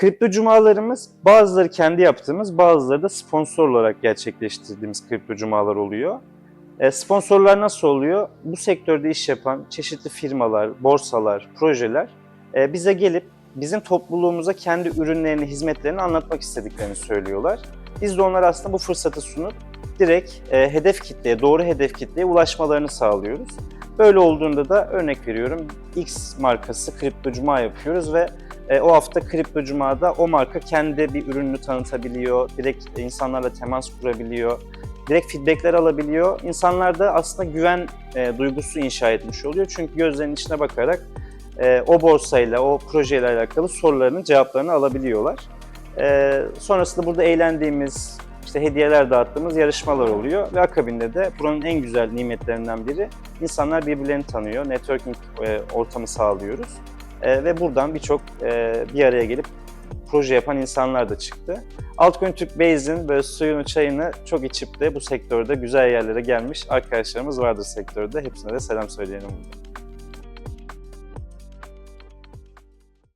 Kripto cumalarımız bazıları kendi yaptığımız, bazıları da sponsor olarak gerçekleştirdiğimiz kripto cumalar oluyor. E, sponsorlar nasıl oluyor? Bu sektörde iş yapan çeşitli firmalar, borsalar, projeler e, bize gelip bizim topluluğumuza kendi ürünlerini, hizmetlerini anlatmak istediklerini söylüyorlar. Biz de onlara aslında bu fırsatı sunup direkt e, hedef kitleye, doğru hedef kitleye ulaşmalarını sağlıyoruz. Böyle olduğunda da örnek veriyorum X markası kripto cuma yapıyoruz ve e, o hafta kripto cumada o marka kendi bir ürününü tanıtabiliyor, direkt insanlarla temas kurabiliyor, direkt feedbackler alabiliyor. İnsanlar da aslında güven e, duygusu inşa etmiş oluyor. Çünkü gözlerinin içine bakarak e, o borsayla, o projeyle alakalı sorularının cevaplarını alabiliyorlar. E, sonrasında burada eğlendiğimiz, işte hediyeler dağıttığımız yarışmalar oluyor ve akabinde de buranın en güzel nimetlerinden biri insanlar birbirlerini tanıyor, networking e, ortamı sağlıyoruz E, ve buradan birçok e, bir araya gelip proje yapan insanlar da çıktı. Altcoin Türk Base'in böyle suyunu çayını çok içip de bu sektörde güzel yerlere gelmiş arkadaşlarımız vardır sektörde. Hepsine de selam söyleyelim burada.